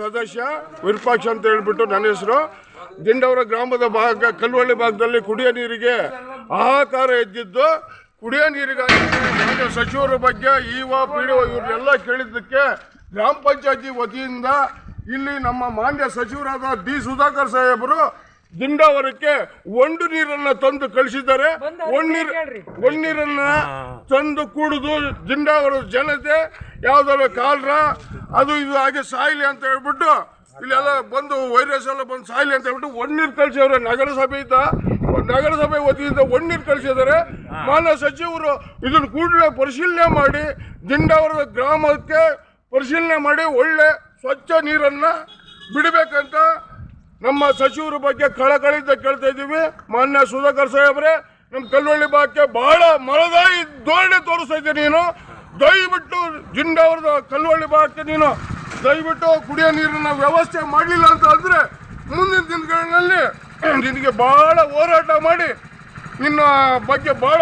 ಸದಸ್ಯ ವಿರೂಪಾಕ್ಷ ಅಂತ ಹೇಳ್ಬಿಟ್ಟು ನನ್ನ ಹೆಸರು. ದಿಂಡವರ ಗ್ರಾಮದ ಭಾಗ ಕಲ್ವಳ್ಳಿ ಭಾಗದಲ್ಲಿ ಕುಡಿಯೋ ನೀರಿಗೆ ಹಾಹಾಕಾರ ಎದ್ದಿದ್ದು, ಕುಡಿಯೋ ನೀರಿಗಾಗಿ ರಾಜ್ಯ ಸಚಿವರ ಬಗ್ಗೆ ಇವ ಪಿ ಡಿ ಇವ್ರನ್ನೆಲ್ಲ ಕೇಳಿದ್ದಕ್ಕೆ ಗ್ರಾಮ ಪಂಚಾಯತಿ ವತಿಯಿಂದ ಇಲ್ಲಿ ನಮ್ಮ ಮಾನ್ಯ ಸಚಿವರಾದ ಡಿ ಸುಧಾಕರ್ ಸಾಹೇಬರು ದಿಂಡವರಕ್ಕೆ ಒಂದು ನೀರನ್ನ ತಂದು ಕಳಿಸಿದ್ದಾರೆ. ಒಣ್ಣೀರ್ ಒಣ್ಣೀರನ್ನ ತಂದು ಕುಡಿದು ದಿಂಡಾವರ ಜನತೆ ಯಾವ್ದಾದ್ರು ಕಾಲ್ರ ಅದು ಇದು ಹಾಗೆ ಸಾಯ್ಲಿ ಅಂತ ಹೇಳ್ಬಿಟ್ಟು ಇಲ್ಲೆಲ್ಲ ಬಂದು ವೈರಸ್ ಎಲ್ಲ ಬಂದು ಸಾಯ್ಲಿ ಅಂತ ಹೇಳ್ಬಿಟ್ಟು ನೀರು ಕಳಿಸಿದ್ರೆ ನಗರಸಭೆ ಇದ್ದ ನಗರಸಭೆ ವತಿಯಿಂದ ನೀರು ಕಳಿಸಿದ್ದಾರೆ. ಮಾನ್ಯ ಸಚಿವರು ಇದನ್ನು ಕೂಡಲೇ ಪರಿಶೀಲನೆ ಮಾಡಿ ದಿಂಡಾವರದ ಗ್ರಾಮಕ್ಕೆ ಪರಿಶೀಲನೆ ಮಾಡಿ ಒಳ್ಳೆ ಸ್ವಚ್ಛ ನೀರನ್ನ ಬಿಡಬೇಕಂತ ನಮ್ಮ ಸಚಿವರ ಬಗ್ಗೆ ಕಳಕಳಿಯಿಂದ ಕೇಳ್ತಾ ಇದ್ದೀವಿ. ಮಾನ್ಯ ಸುಧಾಕರ್ ಸಾಹೇಬ್ರೆ ನಮ್ಮ ಕಲ್ವಳ್ಳಿ ಭಾಗಕ್ಕೆ ಬಹಳ ಮರದಾಯಿ ಧೋರಣೆ ತೋರಿಸ್ತಾ ಇದ್ದೀನಿ ನೀನು. ದಯವಿಟ್ಟು ಜಿಂಡಾವರದ ಕಲ್ವಳ್ಳಿ ಭಾಗಕ್ಕೆ ನೀನು. ದಯವಿಟ್ಟು ಕುಡಿಯೋ ನೀರಿನ ವ್ಯವಸ್ಥೆ ಮಾಡಲಿಲ್ಲ ಅಂತ ಅಂದರೆ ಮುಂದಿನ ದಿನಗಳಲ್ಲಿ ನಿನಗೆ ಬಹಳ ಹೋರಾಟ ಮಾಡಿ ನಿನ್ನ ಬಗ್ಗೆ ಬಹಳ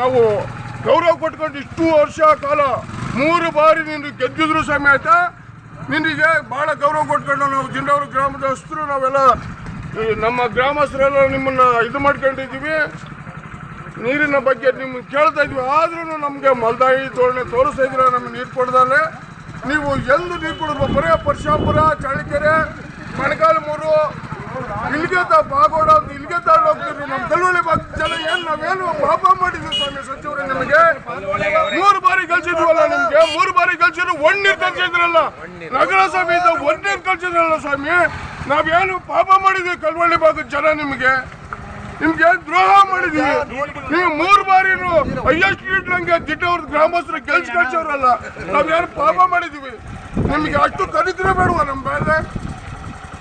ನಾವು ಗೌರವ ಕೊಟ್ಕೊಂಡು ಇಷ್ಟು ವರ್ಷ ಕಾಲ ಮೂರು ಬಾರಿ ನೀನು ಗೆದ್ದಿದ್ರು ಸಮೇತ ನಿನಗೆ ಭಾಳ ಗೌರವ ಕೊಟ್ಕೊಂಡು ನಾವು ಜಿಂಡವರು ಗ್ರಾಮದಸ್ಥರು ನಾವೆಲ್ಲ ನಮ್ಮ ಗ್ರಾಮಸ್ಥರೆಲ್ಲ ನಿಮ್ಮನ್ನು ಇದು ಮಾಡ್ಕೊಂಡಿದ್ದೀವಿ. ನೀರಿನ ಬಗ್ಗೆ ನಿಮ್ಗೆ ಕೇಳ್ತಾ ಇದ್ವಿ ಆದ್ರೂ ನಮಗೆ ಮಲ್ದಾಯಿ ಧೋರಣೆ ತೋರಿಸ್ತಾ ಇದ್ರೆ ನಮಗೆ ನೀರು ಕೊಡ್ದಲ್ಲೇ ನೀವು ಎಲ್ಲಿ ನೀರು ಕೊಡೋದು ಬರೇ ಪರಶಾಪುರ ಚಳ್ಳಕೆರೆ ಮಣಕಾಲ್ಮೂರು ಇಲ್ಲಿಗೆ ತ ಬಾಗೋಡ ಅಂತ ಇಲ್ಲಿಗೆ ಹೋಗ್ತೀವಿ ನಮ್ಮ ಕಲ್ವಳ್ಳಿ ಭಾಗ ಜನ ಏನು ನಾವೇನು ಪಾಪ ಮಾಡಿದ್ವಿ ಸ್ವಾಮಿ ಸಚಿವರು ನಿಮಗೆ? ಮೂರು ಬಾರಿ ಕಲ್ಸಿದ್ವಲ್ಲ ನಿಮ್ಗೆ? ಮೂರು ಬಾರಿ ಕಲ್ಸಿದ್ರು ಒಂದ್ ನೀರ್ ಕಳ್ಸಿದ್ರಲ್ಲ ನಗರಸಭೆಯಿಂದ ಒಂದ್ ನೀರ್ ಕಲ್ಸಿದ್ರಲ್ಲ ಸ್ವಾಮಿ? ನಾವೇನು ಪಾಪ ಮಾಡಿದ್ವಿ ಕಲ್ವಳ್ಳಿ ಭಾಗದ ಜನ ನಿಮಗೆ? ನಿಮ್ಗೆ ದ್ರೋಹ ಮಾಡಿದೀವಿ? ನೀವು ಮೂರು ಬಾರಿ ಹೈಯೆಸ್ಟ್ ಲೀಡ್ರಂಗೆ ದಿಟ್ಟವ್ರ ಗ್ರಾಮಸ್ಥರು ಕೆಲ್ಸ ಕಳ್ಸವ್ರಲ್ಲ ನಾವೇನು ಪಾಪ ಮಾಡಿದೀವಿ? ನಿಮ್ಗೆ ಅಷ್ಟು ಕರಿದ್ರೆ ಬೇಡವಾ ನಮ್ಮ ಮೇಲೆ?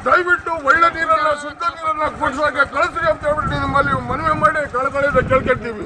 ದಯವಿಟ್ಟು ಒಳ್ಳೆ ನೀರನ್ನ ಶುದ್ಧ ನೀರನ್ನ ಕುಡಿಸೋಕೆ ಕಳಿಸ್ರಿ ಅಂತ ಹೇಳ್ಬಿಟ್ಟು ನಿಮ್ಮಲ್ಲಿ ಮನವಿ ಮಾಡಿ ಕಳ್ಕೊಳ್ಳಿದ್ರೆ ಕೇಳ್ಕೊಳ್ತೀವಿ